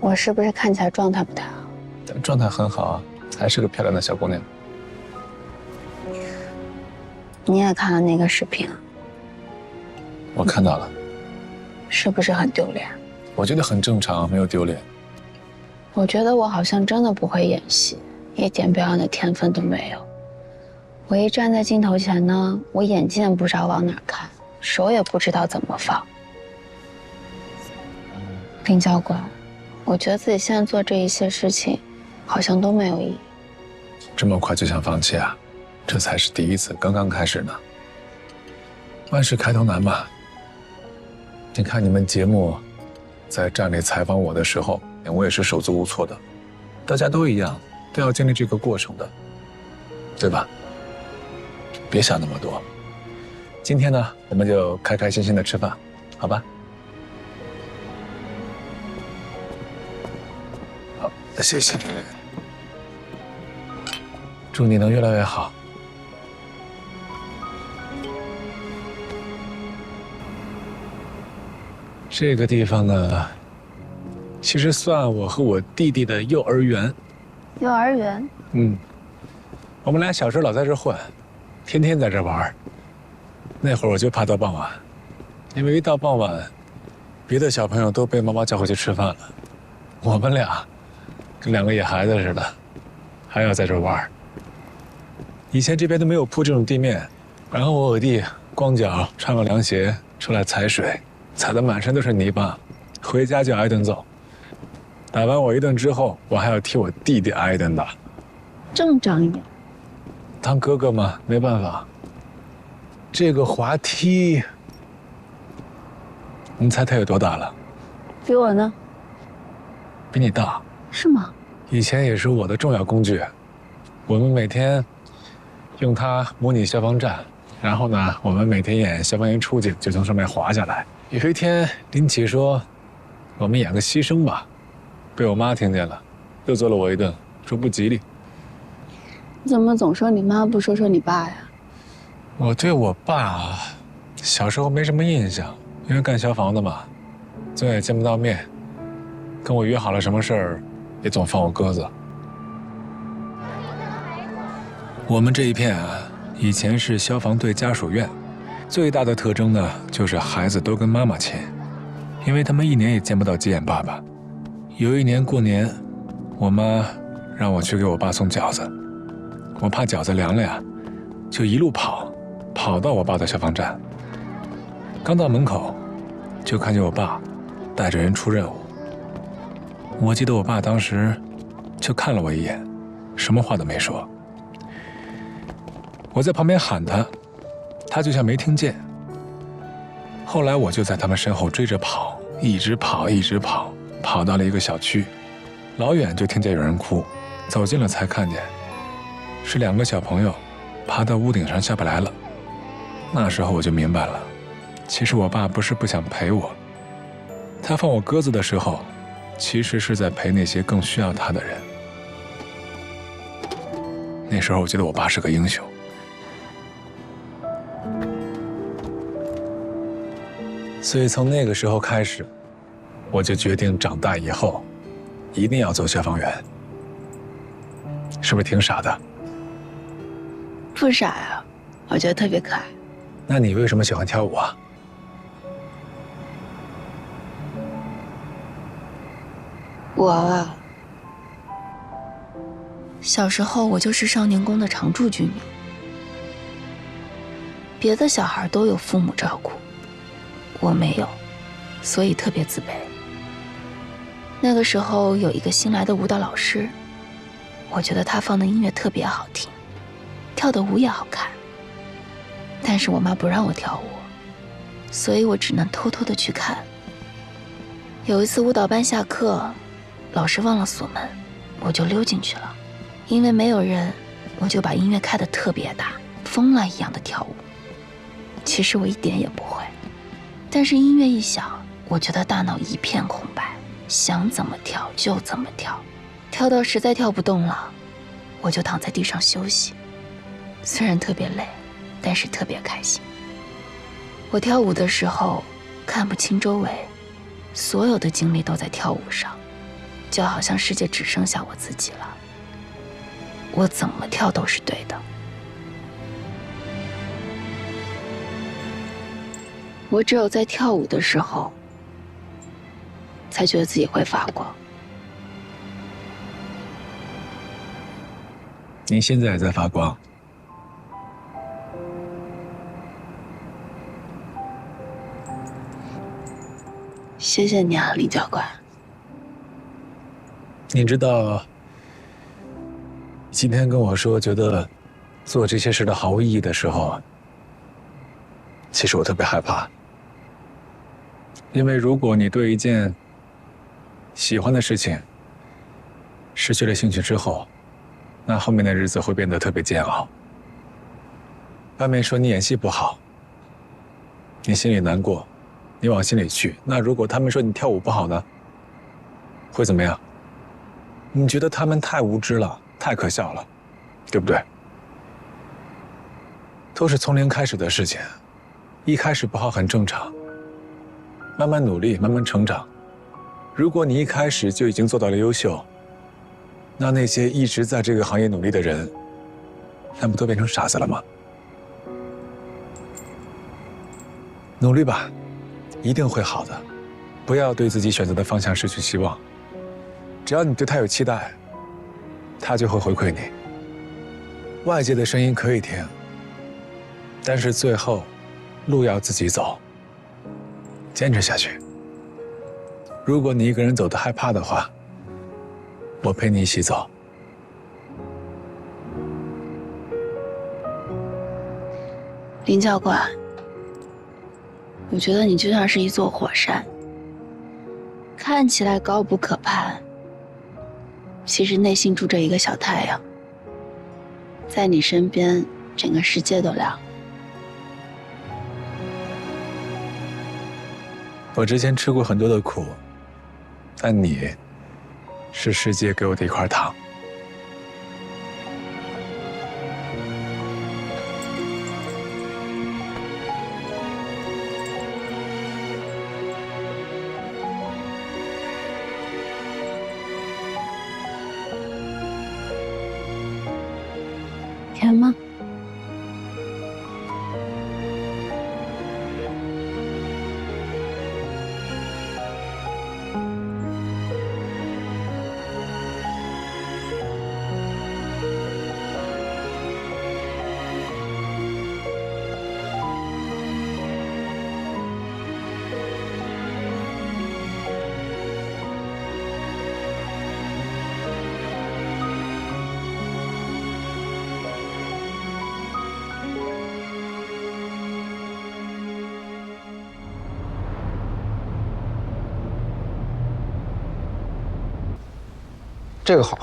我是不是看起来状态不太好？状态很好啊，还是个漂亮的小姑娘。你也看了那个视频了？我看到了，是不是很丢脸？我觉得很正常，没有丢脸。我觉得我好像真的不会演戏，一点表演的天分都没有。我一站在镜头前呢，我眼睛也不知道往哪看，手也不知道怎么放。林教官，我觉得自己现在做这一些事情，好像都没有意义。这么快就想放弃啊？这才是第一次，刚刚开始呢。万事开头难嘛。你看你们节目，在站里采访我的时候，我也是手足无措的。大家都一样，都要经历这个过程的，对吧？别想那么多。今天呢，我们就开开心心的吃饭，好吧？谢谢。祝你能越来越好。这个地方呢，其实算我和我弟弟的幼儿园。幼儿园？嗯，我们俩小时候老在这混，天天在这玩。那会儿我就怕到傍晚，因为一到傍晚，别的小朋友都被妈妈叫回去吃饭了，我们俩跟两个野孩子似的，还要在这玩。以前这边都没有铺这种地面，然后我我弟光脚穿个凉鞋出来踩水。踩得满身都是泥巴，回家就挨顿揍。打完我一顿之后，我还要替我弟弟挨一顿打。这么仗义？当哥哥嘛，没办法。这个滑梯，你猜他有多大了？比我呢？比你大。是吗？以前也是我的重要工具，我们每天用它模拟消防站，然后呢，我们每天演消防员出警就从上面滑下来。有一天，林启说：“我们演个牺牲吧。”被我妈听见了，又揍了我一顿，说不吉利。你怎么总说你妈，不说说你爸呀？我对我爸，小时候没什么印象，因为干消防的嘛，总也见不到面。跟我约好了什么事儿，也总放我鸽子。我们这一片啊，以前是消防队家属院。最大的特征呢，就是孩子都跟妈妈亲，因为他们一年也见不到几眼爸爸。有一年过年，我妈让我去给我爸送饺子，我怕饺子凉了呀，就一路跑，跑到我爸的消防站。刚到门口，就看见我爸带着人出任务。我记得我爸当时就看了我一眼，什么话都没说。我在旁边喊他。他就像没听见。后来我就在他们身后追着跑，一直跑，一直跑，跑到了一个小区，老远就听见有人哭，走近了才看见，是两个小朋友，爬到屋顶上下不来了。那时候我就明白了，其实我爸不是不想陪我，他放我鸽子的时候，其实是在陪那些更需要他的人。那时候我觉得我爸是个英雄。所以从那个时候开始，我就决定长大以后，一定要做消防员。是不是挺傻的？不傻呀，我觉得特别可爱。那你为什么喜欢跳舞啊？我，小时候我就是少年宫的常住居民，别的小孩都有父母照顾。我没有，所以特别自卑。那个时候有一个新来的舞蹈老师，我觉得他放的音乐特别好听，跳的舞也好看。但是我妈不让我跳舞，所以我只能偷偷的去看。有一次舞蹈班下课，老师忘了锁门，我就溜进去了。因为没有人，我就把音乐开得特别大，疯了一样的跳舞。其实我一点也不会。但是音乐一响，我觉得大脑一片空白，想怎么跳就怎么跳，跳到实在跳不动了，我就躺在地上休息。虽然特别累，但是特别开心。我跳舞的时候看不清周围，所有的精力都在跳舞上，就好像世界只剩下我自己了。我怎么跳都是对的。我只有在跳舞的时候，才觉得自己会发光。你现在也在发光。谢谢你啊，李教官。你知道，今天跟我说觉得做这些事的毫无意义的时候，其实我特别害怕。因为如果你对一件喜欢的事情失去了兴趣之后，那后面的日子会变得特别煎熬。外面说你演戏不好，你心里难过，你往心里去。那如果他们说你跳舞不好呢？会怎么样？你觉得他们太无知了，太可笑了，对不对？都是从零开始的事情，一开始不好很正常。慢慢努力，慢慢成长。如果你一开始就已经做到了优秀，那那些一直在这个行业努力的人，那不都变成傻子了吗？努力吧，一定会好的。不要对自己选择的方向失去希望。只要你对他有期待，他就会回馈你。外界的声音可以听，但是最后，路要自己走。坚持下去。如果你一个人走的害怕的话，我陪你一起走。林教官，我觉得你就像是一座火山，看起来高不可攀，其实内心住着一个小太阳，在你身边，整个世界都亮。我之前吃过很多的苦，但你，是世界给我的一块糖。这个好，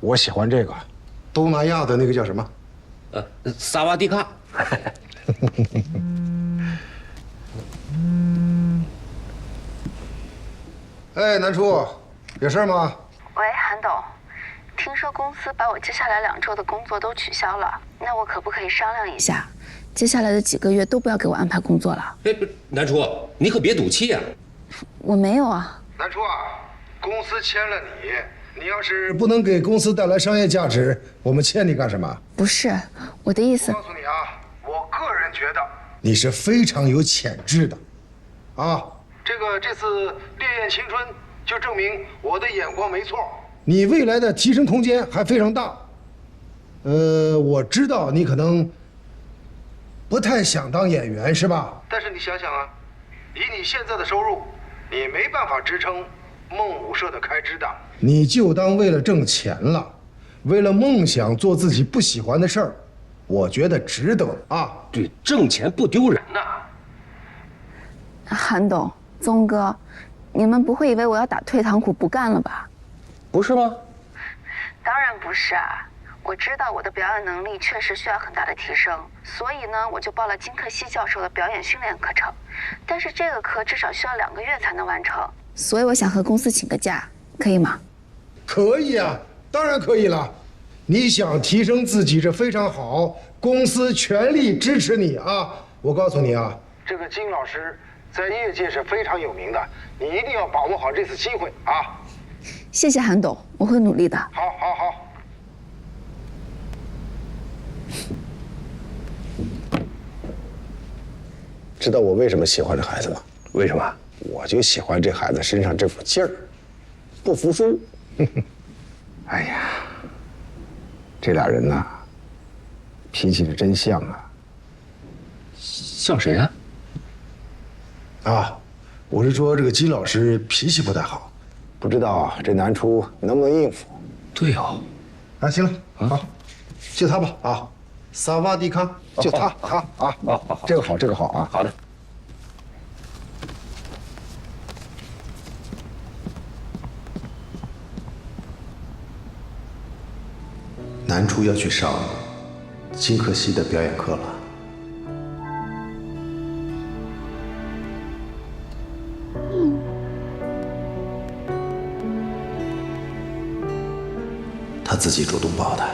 我喜欢这个。东南亚的那个叫什么？呃，萨瓦迪卡。哎，南初，有事吗？喂，韩董，听说公司把我接下来两周的工作都取消了，那我可不可以商量一下，接下来的几个月都不要给我安排工作了？哎，南初，你可别赌气啊！我没有啊。南初啊。公司签了你，你要是不能给公司带来商业价值，我们签你干什么？不是我的意思。告诉你啊，我个人觉得你是非常有潜质的，啊，这个这次烈焰青春就证明我的眼光没错。你未来的提升空间还非常大。呃，我知道你可能不太想当演员，是吧？但是你想想啊，以你现在的收入，你没办法支撑。梦舞社的开支的，你就当为了挣钱了，为了梦想做自己不喜欢的事儿，我觉得值得啊。对，挣钱不丢人呐。韩董、宗哥，你们不会以为我要打退堂鼓不干了吧？不是吗？当然不是啊。我知道我的表演能力确实需要很大的提升，所以呢，我就报了金克西教授的表演训练课程。但是这个课至少需要两个月才能完成。所以我想和公司请个假，可以吗？可以啊，当然可以了。你想提升自己，这非常好，公司全力支持你啊！我告诉你啊，这个金老师在业界是非常有名的，你一定要把握好这次机会啊！谢谢韩董，我会努力的。好，好，好。知道我为什么喜欢这孩子吗？为什么？我就喜欢这孩子身上这股劲儿，不服输。哎呀，这俩人呐，脾气是真像啊！像谁啊？啊，我是说这个金老师脾气不太好，不知道啊这南初能不能应付？对哦。啊，行了，好，就他吧啊，萨瓦迪卡，就他他啊，这个好，这个好啊，好的。南初要去上金克希的表演课了。他自己主动报的。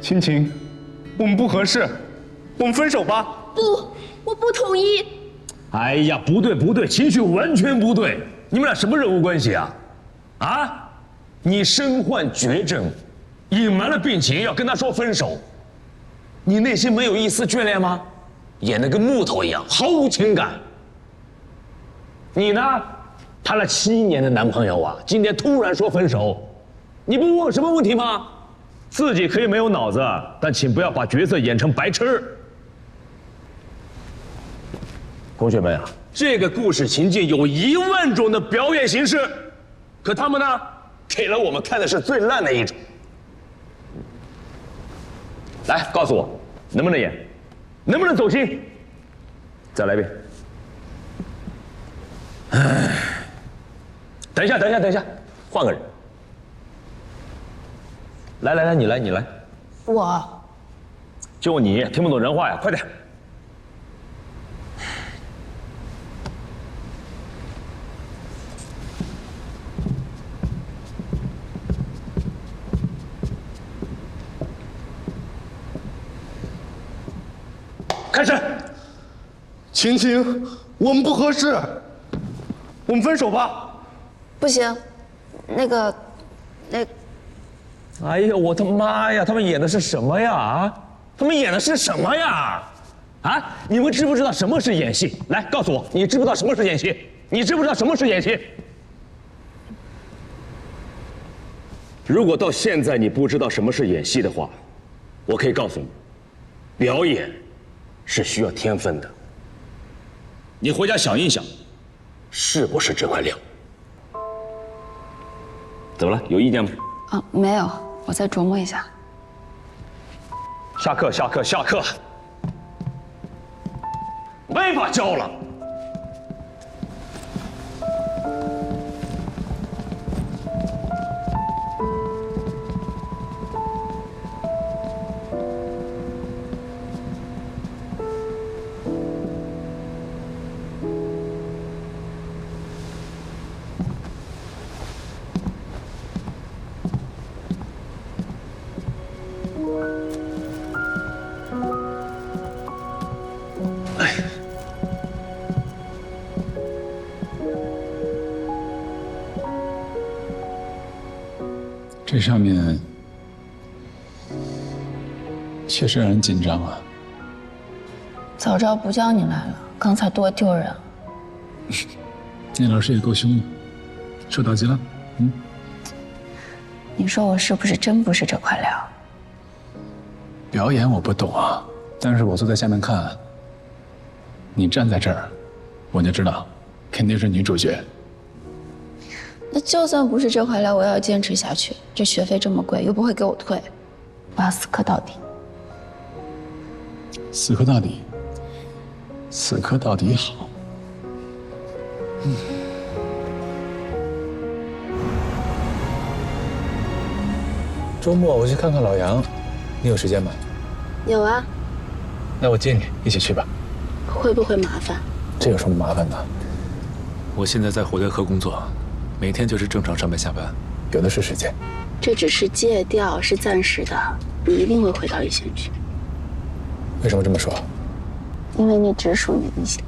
青青，我们不合适，我们分手吧。不，一。哎呀，不对不对，情绪完全不对。你们俩什么人物关系啊？啊？你身患绝症，隐瞒了病情，要跟他说分手，你内心没有一丝眷恋吗？演得跟木头一样，毫无情感。你呢？谈了七年的男朋友啊，今天突然说分手，你不问我什么问题吗？自己可以没有脑子，但请不要把角色演成白痴。同学们啊，这个故事情境有一万种的表演形式，可他们呢，给了我们看的是最烂的一种。来，告诉我，能不能演？能不能走心？再来一遍。唉，等一下，等一下，等一下，换个人。来来来，你来，你来。我就你听不懂人话呀，快点。开始。青青，我们不合适，我们分手吧。不行，那个，那，哎呀，我的妈呀！他们演的是什么呀？啊，他们演的是什么呀？啊，你们知不知道什么是演戏？来，告诉我，你知不知道什么是演戏？你知不知道什么是演戏？如果到现在你不知道什么是演戏的话，我可以告诉你，表演是需要天分的。你回家想一想，是不是这块料？怎么了？有意见吗？啊，没有，我再琢磨一下。下课，下课，下课！没法教了。这上面确实让人紧张啊！早知道不叫你来了，刚才多丢人。那老师也够凶的，受打击了？嗯，你说我是不是真不是这块料？表演我不懂啊，但是我坐在下面看，你站在这儿，我就知道，肯定是女主角。那就算不是这块料，我也要坚持下去。这学费这么贵，又不会给我退，我要死磕到底。死磕到底，死磕到底好。嗯。周末我去看看老杨，你有时间吗？有啊。那我接你一起去吧。会不会麻烦？这有什么麻烦的？我现在在火德科工作。每天就是正常上班下班，有的是时间。这只是戒掉，是暂时的，你一定会回到一线去。为什么这么说？因为你只属于一线。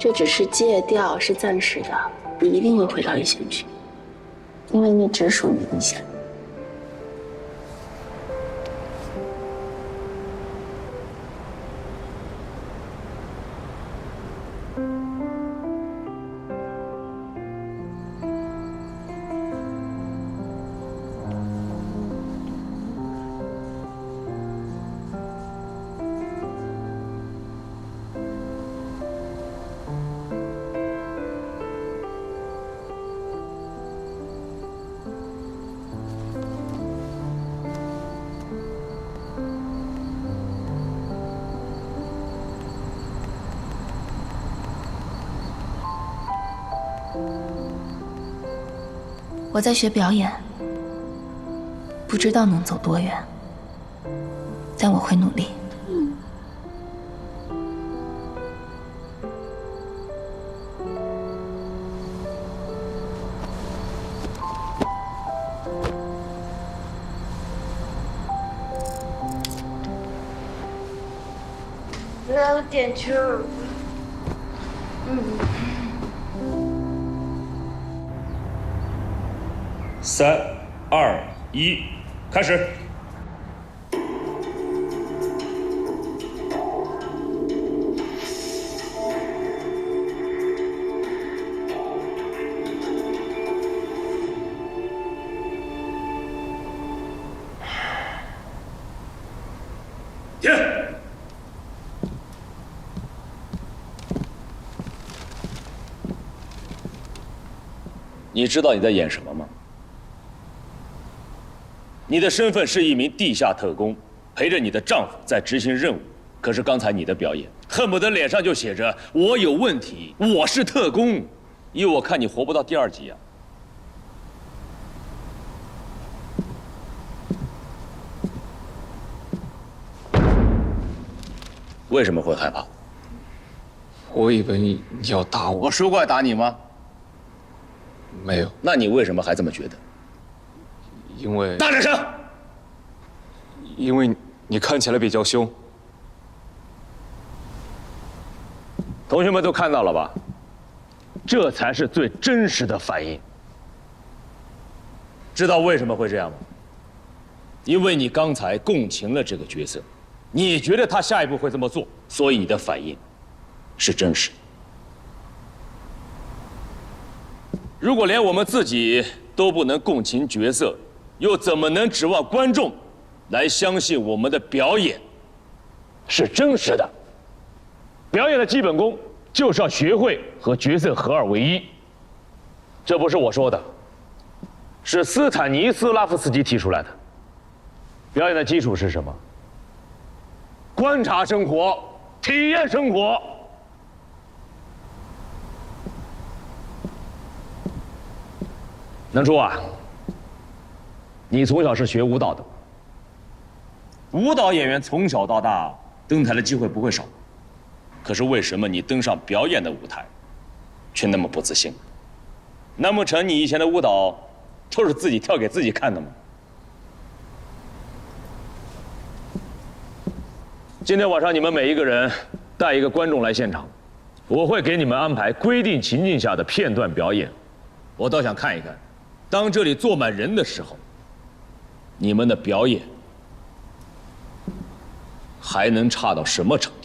这只是戒掉，是暂时的，你一定会回到一线去，因为你只属于一线。我在学表演，不知道能走多远，但我会努力。点球。三、二、一，开始。停！你知道你在演什么吗？你的身份是一名地下特工，陪着你的丈夫在执行任务。可是刚才你的表演，恨不得脸上就写着“我有问题，我是特工”，因为我看你活不到第二集啊。为什么会害怕？我以为你要打我，我说过要打你吗？没有，那你为什么还这么觉得？因为大点声！因为你看起来比较凶。同学们都看到了吧？这才是最真实的反应。知道为什么会这样吗？因为你刚才共情了这个角色，你觉得他下一步会这么做，所以你的反应是真实。如果连我们自己都不能共情角色，又怎么能指望观众来相信我们的表演是真实的？表演的基本功就是要学会和角色合二为一。这不是我说的，是斯坦尼斯拉夫斯基提出来的。表演的基础是什么？观察生活，体验生活。能珠啊，你从小是学舞蹈的，舞蹈演员从小到大登台的机会不会少。可是为什么你登上表演的舞台，却那么不自信？难不成你以前的舞蹈都是自己跳给自己看的吗？今天晚上你们每一个人带一个观众来现场，我会给你们安排规定情境下的片段表演。我倒想看一看，当这里坐满人的时候，你们的表演还能差到什么程度？